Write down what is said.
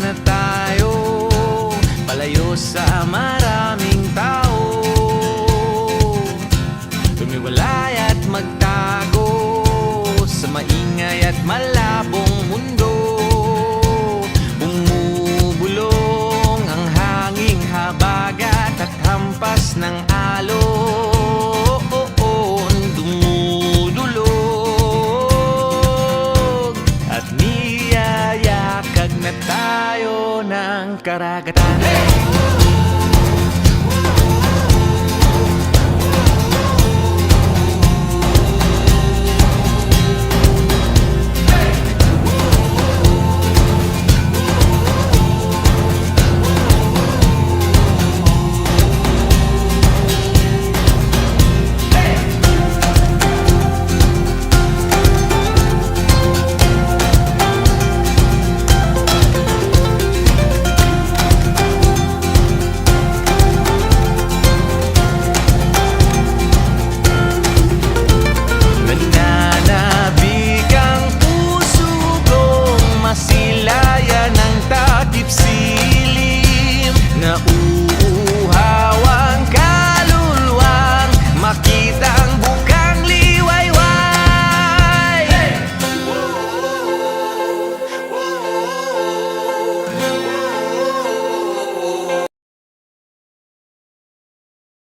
na tayo Palayo sa maraming tao. Tumiwalay at magtago Sa maingay at malabong niyayakag na tayo ng karagatan